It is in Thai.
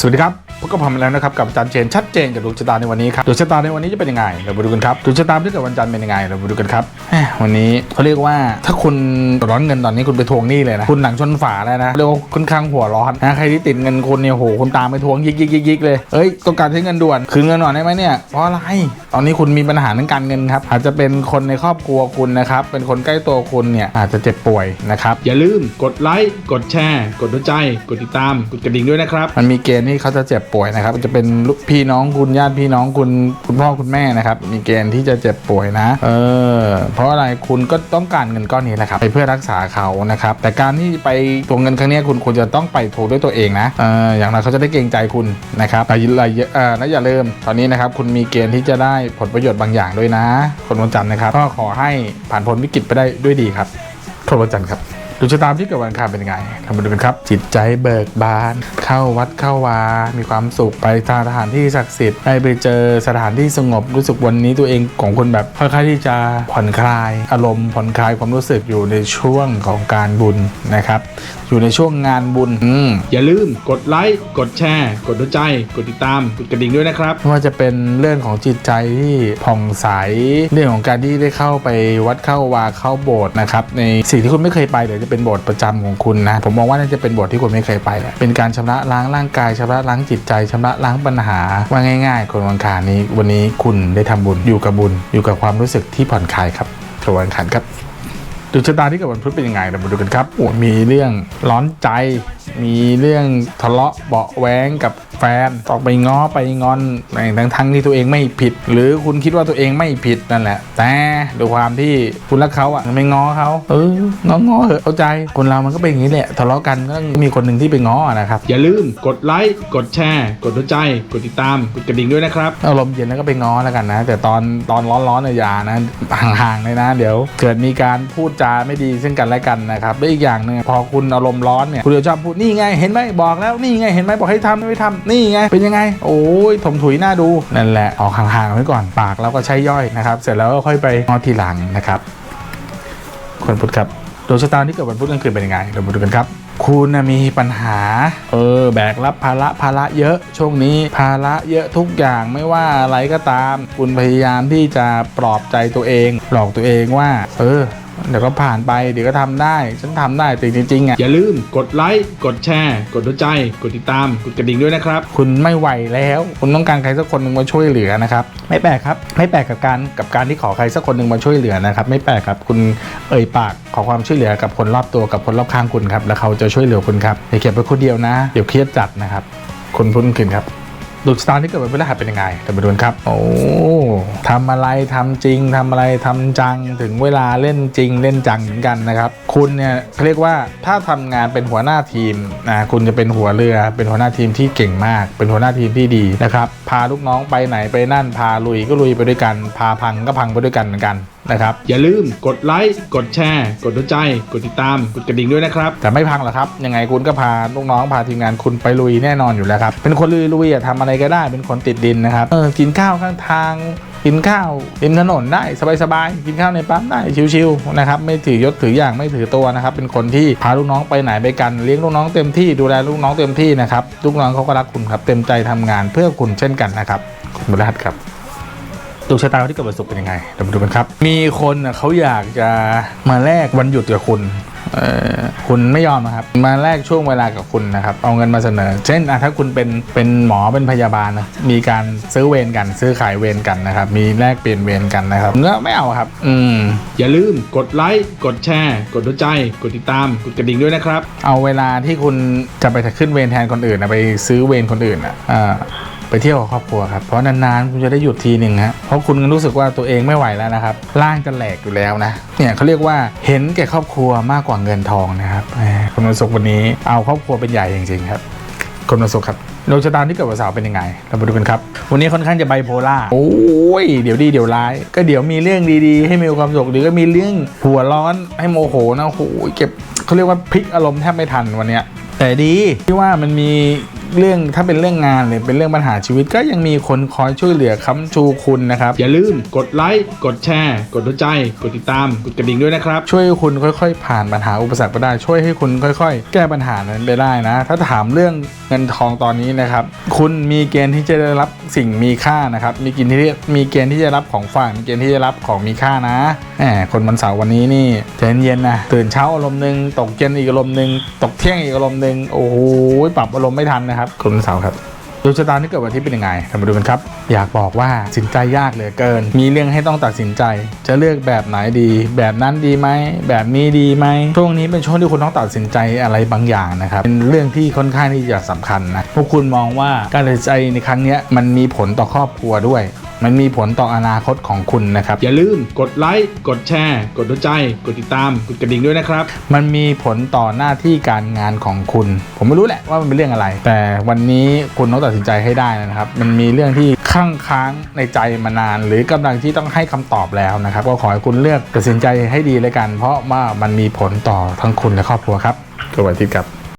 สวัสดีครับ พบกับผมแล้วนะครับกับอาจารย์เชนชัดเจนกับดวงชะตาในวันนี้ครับดวงชะตาในวันนี้จะเป็นยังไงเรามาดูกันครับดวงชะตาที่เกิดวันจันทร์เป็นยังไงเรามาดูกันครับวันนี้เขาเรียกว่าถ้าคุณร้อนเงินตอนนี้คุณไปทวงหนี้เลยนะคุณหลังชนฝาแล้วนะเรียกว่าค่อนข้างหัวร้อนนะใครที่ติดเงินคุณเนี่ยโหคุณตามไปทวงยิกยิกยิกยิกเลยเอ้ยต้องการใช้เงินด่วนคืนเงินหน่อยได้ไหมเนี่ยเพราะอะไรตอนนี้คุณมีปัญหาเรื่องการเงินครับอาจจะเป็นคนในครอบครัวคุณนะครับเป็นคนใกล้ตัวคุณเนี่ยอาจจะเจ็บป่วยนะครับอย่าลืมกดไลค์กดแชร์ กดหัวใจ กดติดตามกดกระดิ่งด้วยนะครับมันมีเกณฑ์ที่เขาจะเจ็บป่วยนะครับ จะเป็นลูกพี่น้องคุณญาติพี่น้องคุณคุณพ่อคุณแม่นะครับ มีเกณฑ์ที่จะเจ็บป่วยนะ เออ เพราะอะไรคุณก็ต้องการเงินก้อนนี้แหละครับไปเพื่อรักษาเขานะครับ แต่การที่ไปทวงเงินครั้งนี้คุณควรจะต้องไปทวงด้วยตัวเองนะเอออย่างไรเขาจะได้เกรงใจคุณนะครับแต่อย่าเออและอย่าลืมตอนนี้นะครับ คุณมีเกณฑ์ที่จะได้ผลประโยชน์บางอย่างด้วยนะ คนวันจันทร์นะครับ ก็ขอให้ผ่านพ้นวิกฤตไปได้ด้วยดีครับคนวันจันทร์ครับ ดวงชะตาที่เกิดวันอังคารเป็นยังไงเรามาดูกันครับ จิตใจเบิกบาน เข้าวัดเข้าวา มีความสุขไปทางสถานที่ศักดิ์สิทธิ์ได้ไปเจอสถานที่สงบรู้สึกวันนี้ตัวเองของคุณแบบค่อนข้างที่จะผ่อนคลาย อารมณ์ผ่อนคลายความรู้สึกอยู่ในช่วงของการบุญนะครับ อยู่ในช่วงงานบุญอืมอย่าลืมกดไลค์กดแชร์ กดหัวใจ กดติดตามกดกระดิ่งด้วยนะครับไม่ว่าจะเป็นเรื่องของจิตใจที่ผ่องใสเรื่องของการที่ได้เข้าไปวัดเข้าวาเข้าโบสถ์นะครับในสิ่งที่คุณไม่เคยไปเดี๋ยวจะเป็นโบสถ์ประจำของคุณนะ ผมมองว่าน่าจะเป็นโบสถ์ที่คุณไม่เคยไปแหละเป็นการชำระล้างร่างกายชำระล้างจิตใจชำระล้างปัญหาว่าง่าย ๆ คนวันอังคารนี้วันนี้คุณได้ทำบุญอยู่กับบุญ อยู่กับความรู้สึกที่ผ่อนคลายครับคนวันอังคารครับดวงชะตาที่เกิดวันพุธเป็นยังไงเรามาดูกันครับมีเรื่องร้อนใจ มีเรื่องทะเลาะเบาะแว้งกับ แฟนออกไปง้อไปงอนทั้งทั้งๆที่ตัวเองไม่ผิด หรือคุณคิดว่าตัวเองไม่ผิดนั่นแหละ แต่ด้วยความที่คุณรักเขาอะไม่ง้อเขาเออง้อง้อเหอะเข้าใจคนเรามันก็เป็นอย่างนี้แหละทะเลาะกันก็ต้องมีคนหนึ่งที่ไปง้อนะครับอย่าลืมกดไลค์กดแชร์ กดหัวใจ กดติดตามกดกระดิ่งด้วยนะครับอารมณ์เย็นแล้วก็ไปง้อแล้วกันนะ แต่ตอนตอนร้อนๆเนี่ยอย่านะห่างๆเลยนะ เดี๋ยวเกิดมีการพูดจาไม่ดีซึ่งกันและกันนะครับและอีกอย่างหนึ่งพอคุณอารมณ์ร้อนเนี่ยคุณจะชอบพูดนี่ไงเห็นไหมบอกแล้วนี่ไงเห็นไหมบอกให้ทำไม่ทำนี่ไง เป็นยังไง โอ้ยถมถุยหน้าดู นั่นแหละ ออกห่างๆไว้ก่อน ปากแล้วก็ใช้ย่อยนะครับ เสร็จแล้วก็ค่อยไปงอทีหลังนะครับ คนพุทธครับดวงชะตาที่เกิดวันพุธกลางคืนเป็นยังไงเรามาดูกันครับ คุณมีปัญหา เออ แบกรับภาระภาระเยอะ ช่วงนี้ภาระเยอะทุกอย่างไม่ว่าอะไรก็ตาม คุณพยายามที่จะปลอบใจตัวเอง หลอกตัวเองว่า เออ เดี๋ยวก็ผ่านไปเดี๋ยวก็ทำได้ ฉันทำได้แต่จริงๆอะอย่าลืมกดไลค์กดแชร์ กดหัวใจ กดติดตาม กดกระดิ่งด้วยนะครับ คุณไม่ไหวแล้ว คุณต้องการใครสักคนหนึ่งมาช่วยเหลือนะครับ ไม่แปลกครับ ไม่แปลกกับการกับการที่ขอใครสักคนหนึ่งมาช่วยเหลือนะครับ ไม่แปลกครับคุณเอ่ยปากขอความช่วยเหลือกับคนรอบตัวกับคนรอบข้างคุณครับแล้วเขาจะช่วยเหลือคุณครับอย่าเก็บไว้คนเดียวนะเดี๋ยวเครียดจัดนะครับคุณพุ่นขึ้นครับ ดวงชะตาร์ที่เกิดวันพฤหัสเป็นยังไงเรามาดูกันครับ โอ้ทำอะไรทำจริงทำอะไรทำจังถึงเวลาเล่นจริงเล่นจังเหมือนกันนะครับ คุณเนี่ยเขาเรียกว่าถ้าทำงานเป็นหัวหน้าทีมนะคุณจะเป็นหัวเรือ เป็นหัวหน้าทีมที่เก่งมาก เป็นหัวหน้าทีมที่ดีนะครับพาลูกน้องไปไหนไปนั่นพาลุยก็ลุยไปด้วยกัน พาพังก็พังไปด้วยกันเหมือนกัน นะครับ อย่าลืมกดไลค์กดแชร์ กดหัวใจ กดติดตาม กดกระดิ่งด้วยนะครับ แต่ไม่พังหรอกครับ ยังไงคุณก็พาลูกน้องพาทีมงานคุณไปลุยแน่นอนอยู่แล้วครับ เป็นคนลุยลุยๆอะทำอะไรก็ได้ เป็นคนติดดินนะครับเออกินข้าวข้างทาง กินข้าวริมถนนได้สบายๆกินข้าวในปั๊มได้ชิวๆนะครับไม่ถือยศถืออย่างไม่ถือตัวนะครับ เป็นคนที่พาลูกน้องไปไหนไปกันเลี้ยงลูกน้องเต็มที่ดูแลลูกน้องเต็มที่นะครับลูกน้องเขาก็รักคุณครับเต็มใจทำงานเพื่อคุณเช่นกันนะครับคุณบุรหัสครับ ดวงชะตาที่เกิดวันศุกร์เป็นยังไงเรามาดูกันครับ มีคนน่ะเขาอยากจะมาแลกวันหยุดกับคุณเอ่อคุณไม่ยอมนะครับ มาแลกช่วงเวลากับคุณนะครับ เอาเงินมาเสนอ เช่นอะถ้าคุณเป็นเป็นหมอเป็นพยาบาลนะมีการซื้อเวรกันซื้อขายเวรกันนะครับ มีแลกเปลี่ยนเวรกันนะครับเนื้อไม่เอาครับ อืมอย่าลืมกดไลค์กดแชร์ กดหัวใจ กดติดตามกดกระดิ่งด้วยนะครับ เอาเวลาที่คุณจะไปขึ้นเวรแทนคนอื่นนะไปซื้อเวรคนอื่นอะอ่า ไปเที่ยวกับครอบครัวครับเพราะนานๆคุณจะได้หยุดทีหนึ่งฮะเพราะคุณรู้สึกว่าตัวเองไม่ไหวแล้วนะครับร่างจะแหลกอยู่แล้วนะเนี่ยเขาเรียกว่าเห็นแก่ครอบครัวมากกว่าเงินทองนะครับคนวันศุกวันนี้เอาครอบครัวเป็นใหญ่จริงๆครับคนวันศุกครับดวงชะตาที่เกิดวันเสาร์เป็นยังไง เรามาดูกันครับ วันนี้ค่อนข้างจะไบโพล่า โอ้ย เดี๋ยวดีเดี๋ยวร้าย ก็เดี๋ยวมีเรื่องดีๆ ให้มีความสุข หรือก็มีเรื่องหัวร้อนให้โมโหนะโอ้โหเก็บเขาเรียกว่าพลิกอารมณ์แทบไม่ทันวันเนี้ยแต่ดีที่ว่ามันมีเรื่องถ้าเป็นเรื่องงานหรือเป็นเรื่องปัญหาชีวิตก็ยังมีคนคอยช่วยเหลือค้ำชูคุณนะครับ อย่าลืมกดไลค์ กดแชร์ กดหัวใจ กดติดตาม กดกระดิ่งด้วยนะครับ ช่วยให้คุณค่อยๆ ผ่านปัญหาอุปสรรคไปได้ ช่วยให้คุณค่อย ๆ แก้ปัญหานั้นไปได้นะ ถ้าถามเรื่องเงินทองตอนนี้นะครับ คุณมีเกณฑ์ที่จะได้รับสิ่งมีค่านะครับ มีเกณฑ์ที่มีเกณฑ์ที่จะรับของฝาก มีเกณฑ์ที่จะรับของมีค่านะ แหม คนวันเสาร์วันนี้นี่ใจเย็นๆนะ ตื่นเช้าอารมณ์หนึ่งตกเย็นอีกอารมณ์หนึ่งตกเที่ยงอีกอารมณ์หนึ่งโอ้โห ปรับอารมณ์ไม่ทันนะครับคุณเสาครับดวงชะตาที่เกิดวันที่เป็นยังไงเรามาดูกันครับ อยากบอกว่าตัดสินใจยากเหลือเกิน มีเรื่องให้ต้องตัดสินใจ จะเลือกแบบไหนดี แบบนั้นดีไหม แบบนี้ดีไหม ช่วงนี้เป็นช่วงที่คุณต้องตัดสินใจอะไรบางอย่างนะครับ เป็นเรื่องที่ค่อนข้างที่จะสำคัญนะ พวกคุณมองว่าการตัดสินใจในครั้งนี้มันมีผลต่อครอบครัวด้วย มันมีผลต่ออนาคตของคุณนะครับ อย่าลืมกดไลค์ กดแชร์ กดหัวใจ กดติดตาม กดกระดิ่งด้วยนะครับ มันมีผลต่อหน้าที่การงานของคุณ ผมไม่รู้แหละว่ามันเป็นเรื่องอะไร แต่วันนี้คุณต้องตัดสินใจให้ได้นะครับ มันมีเรื่องที่ข้างค้างในใจมานาน หรือกำลังที่ต้องให้คำตอบแล้วนะครับ ก็ขอให้คุณเลือกตัดสินใจให้ดีเลยกัน เพราะว่ามันมีผลต่อทั้งคุณและครอบครัวครับสวัสดีครับ